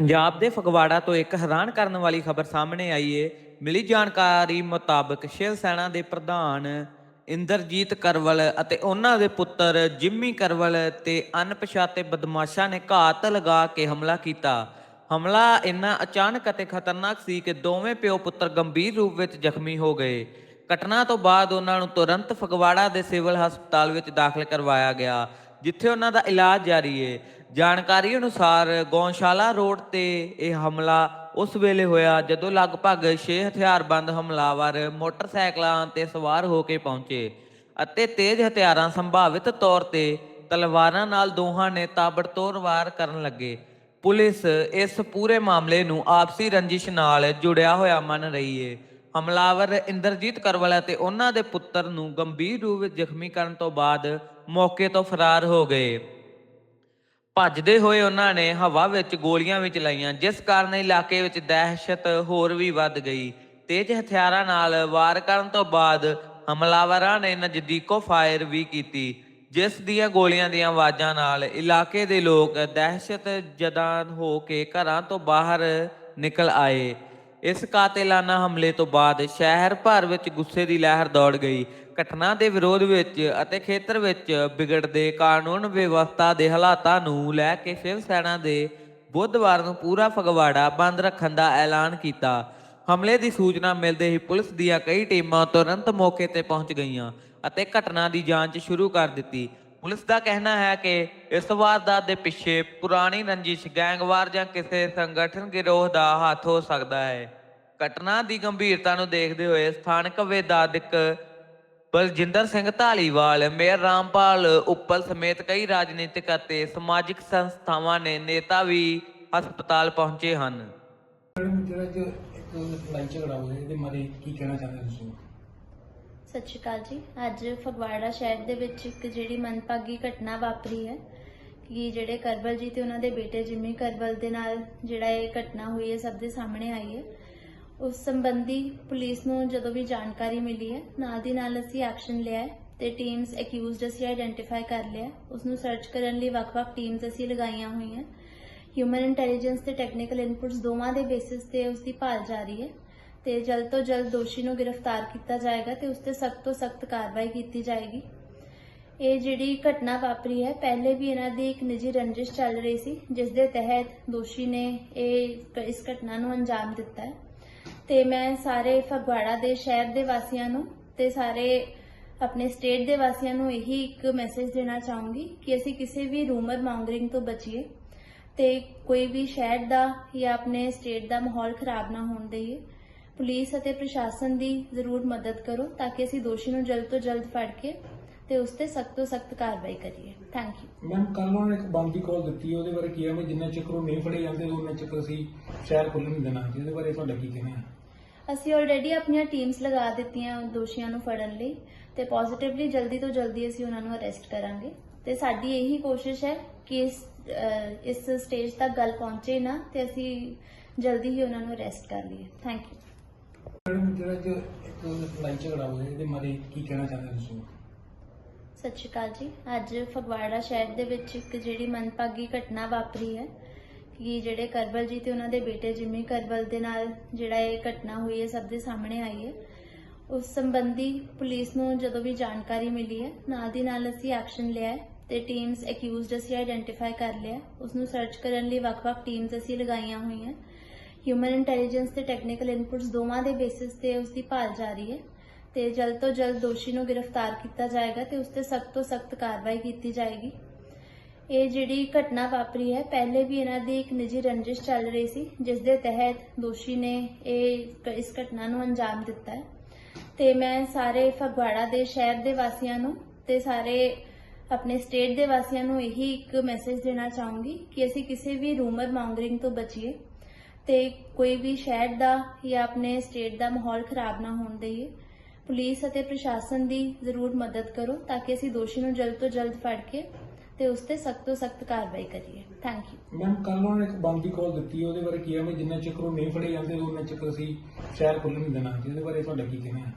ਪੰਜਾਬ ਦੇ ਫਗਵਾੜਾ ਤੋਂ ਇੱਕ ਹੈਰਾਨ ਕਰਨ ਵਾਲੀ ਖਬਰ ਸਾਹਮਣੇ ਆਈ ਏ। ਮਿਲੀ ਜਾਣਕਾਰੀ ਮੁਤਾਬਕ ਸ਼ਿਵ ਸੈਨਾ ਦੇ ਪ੍ਰਧਾਨ ਇੰਦਰਜੀਤ ਕਰਵਲ ਅਤੇ ਉਹਨਾਂ ਦੇ ਪੁੱਤਰ ਜਿੰਮੀ ਕਰਵਲ ਤੇ ਅਣਪਛਾਤੇ ਬਦਮਾਸ਼ਾਂ ਨੇ ਘਾਤ ਲਗਾ ਕੇ ਹਮਲਾ ਕੀਤਾ। ਹਮਲਾ ਇੰਨਾ ਅਚਾਨਕ ਅਤੇ ਖਤਰਨਾਕ ਸੀ ਕਿ ਦੋਵੇਂ ਪਿਓ ਪੁੱਤਰ ਗੰਭੀਰ ਰੂਪ ਵਿੱਚ ਜ਼ਖਮੀ ਹੋ ਗਏ। ਘਟਨਾ ਤੋਂ ਬਾਅਦ ਉਹਨਾਂ ਨੂੰ ਤੁਰੰਤ ਫਗਵਾੜਾ ਦੇ ਸਿਵਲ ਹਸਪਤਾਲ ਵਿੱਚ ਦਾਖਲ ਕਰਵਾਇਆ ਗਿਆ, ਜਿੱਥੇ ਉਹਨਾਂ ਦਾ ਇਲਾਜ ਜਾਰੀ ਹੈ ਜਾਣਕਾਰੀ ਅਨੁਸਾਰ ਗੌਸ਼ਾਲਾ ਰੋਡ ਤੇ ਇਹ ਹਮਲਾ ਉਸ ਵੇਲੇ ਹੋਇਆ ਜਦੋਂ ਲਗਭਗ 6 ਹਥਿਆਰਬੰਦ ਹਮਲਾਵਰ ਮੋਟਰਸਾਈਕਲਾਂ ਤੇ ਸਵਾਰ ਹੋ ਕੇ ਪਹੁੰਚੇ ਅਤੇ ਤੇਜ਼ ਹਥਿਆਰਾਂ ਸੰਭਾਵਿਤ ਤੌਰ ਤੇ ਤਲਵਾਰਾਂ ਨਾਲ ਦੋਹਾਂ ਨੇ ਤਾਬੜਤੋੜ ਵਾਰ ਕਰਨ ਲੱਗੇ। ਪੁਲਿਸ ਇਸ ਪੂਰੇ ਮਾਮਲੇ ਨੂੰ ਆਪਸੀ ਰੰਜਿਸ਼ ਨਾਲ ਜੁੜਿਆ ਹੋਇਆ ਮੰਨ ਰਹੀ ਏ। ਹਮਲਾਵਰ ਇੰਦਰਜੀਤ ਕਰਵਲ ਅਤੇ ਉਹਨਾਂ ਦੇ ਪੁੱਤਰ ਨੂੰ ਗੰਭੀਰ ਰੂਪ ਵਿੱਚ ਜ਼ਖਮੀ ਕਰਨ ਤੋਂ ਬਾਅਦ ਮੌਕੇ ਤੋਂ ਫਰਾਰ ਹੋ ਗਏ। ਭੱਜਦੇ ਹੋਏ ਉਹਨਾਂ ਨੇ ਹਵਾ ਵਿੱਚ ਗੋਲੀਆਂ ਵੀ ਚਲਾਈਆਂ, ਜਿਸ ਕਾਰਨ ਇਲਾਕੇ ਵਿੱਚ ਦਹਿਸ਼ਤ ਹੋਰ ਵੀ ਵੱਧ ਗਈ। ਤੇਜ਼ ਹਥਿਆਰਾਂ ਨਾਲ ਵਾਰ ਕਰਨ ਤੋਂ ਬਾਅਦ ਹਮਲਾਵਰਾਂ ਨੇ ਨਜ਼ਦੀਕੋ ਫਾਇਰ ਵੀ ਕੀਤੀ, ਜਿਸ ਦੀਆਂ ਗੋਲੀਆਂ ਦੀਆਂ ਆਵਾਜ਼ਾਂ ਨਾਲ ਇਲਾਕੇ ਦੇ ਲੋਕ ਦਹਿਸ਼ਤ ਜਦਾਂ ਹੋ ਕੇ ਘਰਾਂ ਤੋਂ ਬਾਹਰ ਨਿਕਲ ਆਏ। ਇਸ ਕਾਤਿਲਾਨਾ ਹਮਲੇ ਤੋਂ ਬਾਅਦ ਸ਼ਹਿਰ ਭਰ ਵਿੱਚ ਗੁੱਸੇ ਦੀ ਲਹਿਰ ਦੌੜ ਗਈ। ਘਟਨਾ ਦੇ ਵਿਰੋਧ ਵਿੱਚ ਅਤੇ ਖੇਤਰ ਵਿੱਚ ਵਿਗੜਦੇ ਕਾਨੂੰਨ ਵਿਵਸਥਾ ਦੇ ਹਾਲਾਤਾਂ ਨੂੰ ਲੈ ਕੇ ਸ਼ਿਵ ਸੈਨਾ ਦੇ ਬੁੱਧਵਾਰ ਨੂੰ ਪੂਰਾ ਫਗਵਾੜਾ ਬੰਦ ਰੱਖਣ ਦਾ ਐਲਾਨ ਕੀਤਾ। ਹਮਲੇ ਦੀ ਸੂਚਨਾ ਮਿਲਦੇ ਹੀ ਪੁਲਿਸ ਦੀਆਂ ਕਈ ਟੀਮਾਂ ਤੁਰੰਤ ਮੌਕੇ ਤੇ ਪਹੁੰਚ ਗਈਆਂ ਅਤੇ ਘਟਨਾ ਦੀ ਜਾਂਚ ਸ਼ੁਰੂ ਕਰ ਦਿੱਤੀ। ਪੁਲਿਸ ਦਾ ਕਹਿਣਾ ਹੈ ਕਿ ਇਸ ਵਾਰਦਾਤ ਦੇ ਪਿੱਛੇ ਪੁਰਾਣੀ ਰੰਜਿਸ਼, ਗੈਂਗਵਾਰ ਜਾਂ ਕਿਸੇ ਸੰਗਠਨ ਗਿਰੋਹ ਦਾ ਹੱਥ ਹੋ ਸਕਦਾ ਹੈ। ਘਟਨਾ ਦੀ ਗੰਭੀਰਤਾ ਨੂੰ ਦੇਖਦੇ ਹੋਏ ਸਥਾਨਕ ਵਿਧਾਇਕ ਬਲਜਿੰਦਰ ਸਿੰਘ ਢਾਲੀਵਾਲ ਮੇਅਰ ਰਾਮਪਾਲ ਉੱਪਲ ਸਮੇਤ ਕਈ ਰਾਜਨੀਤਿਕ ਅਤੇ ਸਮਾਜਿਕ ਸੰਸਥਾਵਾਂ ਨੇ ਨੇਤਾ ਵੀ ਹਸਪਤਾਲ ਪਹੁੰਚੇ ਹਨ। ਜਿਹੜਾ ਜੋ ਇੱਕ ਲੜਾਈ ਝਗੜਾ ਹੋਇਆ, ਇਹਦੇ ਬਾਰੇ ਕੀ ਕਹਿਣਾ ਚਾਹੁੰਦੇ ਤੁਸੀਂ? ਸਤਿ ਸ਼੍ਰੀ ਅਕਾਲ ਜੀ। ਅੱਜ ਫਗਵਾੜਾ ਸ਼ਹਿਰ ਦੇ ਵਿੱਚ ਇੱਕ ਜਿਹੜੀ ਮੰਦਭਾਗੀ ਘਟਨਾ ਵਾਪਰੀ ਹੈ ਕਿ ਜਿਹੜੇ ਕਰਬਲ ਜੀ ਤੇ ਉਹਨਾਂ ਦੇ ਬੇਟੇ ਜਿਮੀ ਕਰਬਲ ਦੇ ਨਾਲ ਜਿਹੜਾ ਇਹ ਘਟਨਾ ਹੋਈ ਹੈ, ਸਭ ਦੇ ਸਾਹਮਣੇ ਆਈ ਹੈ। ਉਸ ਸੰਬੰਧੀ ਪੁਲਿਸ ਨੂੰ ਜਦੋਂ ਵੀ ਜਾਣਕਾਰੀ ਮਿਲੀ ਹੈ, ਨਾਲ ਦੀ ਨਾਲ ਅਸੀਂ ਐਕਸ਼ਨ ਲਿਆ ਹੈ ਤੇ ਟੀਮਸ ਅਕਿਊਜ਼ਡ ਅਸੀਂ ਆਈਡੈਂਟੀਫਾਈ ਕਰ ਲਿਆ ਹੈ। ਉਸ ਨੂੰ ਸਰਚ ਕਰਨ ਲਈ ਵੱਖ-ਵੱਖ ਟੀਮਸ ਅਸੀਂ ਲਗਾਈਆਂ ਹੋਈਆਂ। ਹਿਊਮਨ ਇੰਟੈਲੀਜੈਂਸ ਤੇ ਟੈਕਨੀਕਲ ਇਨਪੁਟਸ ਦੋਵਾਂ ਦੇ ਬੇਸਿਸ ਤੇ ਉਸ ਦੀ ਭਾਲ ਜਾਰੀ ਹੈ। ਤੇ ਜਲਦ ਤੋਂ ਜਲਦ ਦੋਸ਼ੀ ਨੂੰ ਗ੍ਰਿਫਤਾਰ ਕੀਤਾ ਜਾਏਗਾ ਤੇ ਉਸ ਤੇ ਸਖਤ ਤੋਂ ਸਖਤ ਕਾਰਵਾਈ ਕੀਤੀ ਜਾਏਗੀ। ਇਹ ਜਿਹੜੀ ਘਟਨਾ ਵਾਪਰੀ ਹੈ, ਪਹਿਲੇ ਵੀ ਇਹਨਾਂ ਦੀ ਇੱਕ ਨਿੱਜੀ ਰੰਜਿਸ਼ ਚੱਲ ਰਹੀ ਸੀ, ਜਿਸ ਦੇ ਤਹਿਤ ਦੋਸ਼ੀ ਨੇ ਇਹ ਇਸ ਘਟਨਾ ਨੂੰ ਅੰਜਾਮ ਦਿੱਤਾ ਹੈ। ਤੇ ਮੈਂ ਸਾਰੇ ਫਗਵਾੜਾ ਦੇ ਸ਼ਹਿਰ ਦੇ ਵਾਸੀਆਂ ਨੂੰ ਤੇ ਸਾਰੇ ਆਪਣੇ ਸਟੇਟ ਦੇ ਵਾਸੀਆਂ ਨੂੰ ਇਹੀ ਇੱਕ ਮੈਸੇਜ ਦੇਣਾ ਚਾਹੂੰਗੀ ਕਿ ਅਸੀਂ ਕਿਸੇ ਵੀ ਰੂਮਰ ਮੌਂਗਰਿੰਗ ਤੋਂ ਬਚੀਏ ਤੇ ਕੋਈ ਵੀ ਸ਼ਹਿਰ ਦਾ ਜਾਂ ਆਪਣੇ ਸਟੇਟ ਦਾ ਮਾਹੌਲ ਖਰਾਬ ਨਾ ਹੋਣ ਦੇਈਏ। ਪੁਲਿਸ ਅਤੇ ਪ੍ਰਸ਼ਾਸਨ ਦੀ ਜ਼ਰੂਰ ਮਦਦ ਕਰੋ ਤਾਂ ਕਿ ਅਸੀਂ ਦੋਸ਼ੀ ਨੂੰ ਜਲਦ ਤੋਂ ਜਲਦ ਫੜ ਕੇ ਤੇ ਉਸ ਤੇ ਸਖਤ ਤੋਂ ਸਖਤ ਕਾਰਵਾਈ ਕਰੀਏ। ਥੈਂਕ ਯੂ ਮੈਮ ਕੱਲ ਉਹਨਾਂ ਨੇ ਇੱਕ ਬੰਦ ਦੀ ਕਾਲ ਦਿੱਤੀ ਉਹਦੇ ਬਾਰੇ ਕੀ ਹੈ? ਵੀ ਜਿੰਨਾ ਚਿਰ ਉਹ ਨਹੀਂ ਫੜੇ ਜਾਂਦੇ ਉਹਨਾਂ ਚਿਰ ਅਸੀਂ ਸ਼ਹਿਰ ਖੁੱਲ੍ਹਣ ਨਹੀਂ ਦੇਣਾ। ਜਿਹਦੇ ਬਾਰੇ ਤੁਹਾਡਾ ਕੀ ਕਹਿਣਾ ਹੈ? ਅਸੀਂ ਆਲਰੇਡੀ ਆਪਣੀਆਂ ਟੀਮਸ ਲਗਾ ਦਿੱਤੀਆਂ ਦੋਸ਼ੀਆਂ ਨੂੰ ਫੜਨ ਲਈ ਤੇ ਪੋਜ਼ਿਟਿਵਲੀ ਜਲਦੀ ਤੋਂ ਜਲਦੀ ਅਸੀਂ ਉਹਨਾਂ ਨੂੰ ਅਰੈਸਟ ਕਰਾਂਗੇ। ਤੇ ਸਾਡੀ ਇਹੀ ਕੋਸ਼ਿਸ਼ ਹੈ ਕਿ ਇਸ ਇਸ ਸਟੇਜ ਤੱਕ ਗੱਲ ਪਹੁੰਚੇ ਨਾ ਤੇ ਅਸੀਂ ਜਲਦੀ ਹੀ ਉਹਨਾਂ ਨੂੰ ਅਰੈਸਟ ਕਰ ਲਈਏ। ਥੈਂਕ ਯੂ ਮੈਡਮ ਜਿਹੜਾ ਜੋ ਇੱਕ ਲੜਾਈ ਝਗੜਾ ਹੋਇਆ, ਇਹਦੇ ਬਾਰੇ ਕੀ ਕਹਿਣਾ ਚਾਹੁੰਦੇ ਤੁਸੀਂ? ਸਤਿ ਸ਼੍ਰੀ ਅਕਾਲ ਜੀ। ਅੱਜ ਫਗਵਾੜਾ ਸ਼ਹਿਰ ਦੇ ਵਿੱਚ ਇੱਕ ਜਿਹੜੀ ਮੰਦਭਾਗੀ ਘਟਨਾ ਵਾਪਰੀ ਹੈ ਕਿ ਜਿਹੜੇ ਕਰਬਲ ਜੀ ਤੇ ਉਹਨਾਂ ਦੇ ਬੇਟੇ ਜਿਮੀ ਕਰਬਲ ਦੇ ਨਾਲ ਜਿਹੜਾ ਇਹ ਘਟਨਾ ਹੋਈ ਹੈ, ਸਭ ਦੇ ਸਾਹਮਣੇ ਆਈ ਹੈ। ਉਸ ਸੰਬੰਧੀ ਪੁਲਿਸ ਨੂੰ ਜਦੋਂ ਵੀ ਜਾਣਕਾਰੀ ਮਿਲੀ ਹੈ, ਨਾਲ ਦੀ ਨਾਲ ਅਸੀਂ ਐਕਸ਼ਨ ਲਿਆ ਹੈ ਤੇ ਟੀਮਸ ਅਕਿਊਜ਼ਡ ਅਸੀਂ ਆਈਡੈਂਟੀਫਾਈ ਕਰ ਲਿਆ ਹੈ। ਉਸ ਨੂੰ ਸਰਚ ਕਰਨ ਲਈ ਵੱਖ-ਵੱਖ ਟੀਮਸ ਅਸੀਂ ਲਗਾਈਆਂ ਹੋਈਆਂ। ਹਿਊਮਨ ਇੰਟੈਲੀਜੈਂਸ ਤੇ ਟੈਕਨੀਕਲ ਇਨਪੁਟਸ ਦੋਵਾਂ ਦੇ ਬੇਸਿਸ ਤੇ ਉਸ ਦੀ ਭਾਲ ਜਾਰੀ ਹੈ ਤੇ ਜਲਦ ਤੋਂ ਜਲਦ ਦੋਸ਼ੀ ਨੂੰ ਗ੍ਰਿਫਤਾਰ ਕੀਤਾ ਜਾਏਗਾ ਤੇ ਉਸ ਤੇ ਸਖਤ ਤੋਂ ਸਖਤ ਕਾਰਵਾਈ ਕੀਤੀ ਜਾਏਗੀ। ਇਹ ਜਿਹੜੀ ਘਟਨਾ ਵਾਪਰੀ ਹੈ, ਪਹਿਲੇ ਵੀ ਇਹਨਾਂ ਦੀ ਇੱਕ ਨਿੱਜੀ ਰੰਜਿਸ਼ ਚੱਲ ਰਹੀ ਸੀ, ਜਿਸ ਦੇ ਤਹਿਤ ਦੋਸ਼ੀ ਨੇ ਇਹ ਇਸ ਘਟਨਾ ਨੂੰ ਅੰਜਾਮ ਦਿੱਤਾ ਹੈ। ਤੇ ਮੈਂ ਸਾਰੇ ਫਗਵਾੜਾ ਦੇ ਸ਼ਹਿਰ ਦੇ ਵਾਸੀਆਂ ਨੂੰ ਤੇ ਸਾਰੇ ਆਪਣੇ ਸਟੇਟ ਦੇ ਵਾਸੀਆਂ ਨੂੰ ਇਹੀ ਇੱਕ ਮੈਸੇਜ ਦੇਣਾ ਚਾਹੂੰਗੀ ਕਿ ਅਸੀਂ ਕਿਸੇ ਵੀ ਰੂਮਰ ਮੌਂਗਰਿੰਗ ਤੋਂ ਬਚੀਏ। ਤੇ ਕੋਈ ਵੀ ਸ਼ਹਿਰ ਦਾ ਜਾਂ ਆਪਣੇ ਸਟੇਟ ਦਾ ਮਾਹੌਲ ਖਰਾਬ ਨਾ ਹੋਣ ਦੇਈਏ। ਪੁਲਿਸ ਅਤੇ ਪ੍ਰਸ਼ਾਸਨ ਦੀ ਜ਼ਰੂਰ ਮਦਦ ਕਰੋ ਤਾਂ ਕਿ ਅਸੀਂ ਦੋਸ਼ੀ ਨੂੰ ਜਲਦ ਤੋਂ ਜਲਦ ਫੜ ਕੇ ਤੇ ਉਸ ਤੇ ਸਖਤ ਤੋਂ ਸਖਤ ਕਾਰਵਾਈ ਕਰੀਏ। ਥੈਂਕ ਯੂ ਮੈਮ ਕੱਲ ਉਹਨਾਂ ਨੇ ਇੱਕ ਬੰਦ ਦੀ ਕਾਲ ਦਿੱਤੀ ਉਹਦੇ ਬਾਰੇ ਕੀ ਹੈ? ਵੀ ਜਿੰਨਾ ਚਿਰ ਉਹ ਨਹੀਂ ਫੜੇ ਜਾਂਦੇ ਉਹਨਾਂ ਚਿਰ ਅਸੀਂ ਸ਼ਹਿਰ ਖੁੱਲ੍ਹਣ ਨਹੀਂ ਦੇਣਾ। ਜਿਹਦੇ ਬਾਰੇ ਤੁਹਾਡਾ ਕੀ ਕਹਿਣਾ ਹੈ?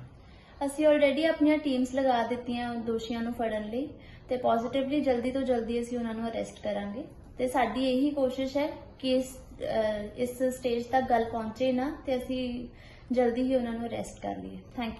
ਅਸੀਂ ਆਲਰੇਡੀ ਆਪਣੀਆਂ ਟੀਮਸ ਲਗਾ ਦਿੱਤੀਆਂ ਦੋਸ਼ੀਆਂ ਨੂੰ ਫੜਨ ਲਈ ਤੇ ਪੋਜ਼ਿਟਿਵਲੀ ਜਲਦੀ ਤੋਂ ਜਲਦੀ ਅਸੀਂ ਉਹਨਾਂ ਨੂੰ ਅਰੈਸਟ ਕਰਾਂਗੇ। ਤੇ ਸਾਡੀ ਇਹੀ ਕੋਸ਼ਿਸ਼ ਹੈ ਕਿ ਇਸ ਇਸ ਸਟੇਜ ਤੱਕ ਗੱਲ ਪਹੁੰਚੇ ਨਾ ਤੇ ਅਸੀਂ ਜਲਦੀ ਹੀ ਉਹਨਾਂ ਨੂੰ ਅਰੈਸਟ ਕਰ ਲਈਏ। ਥੈਂਕ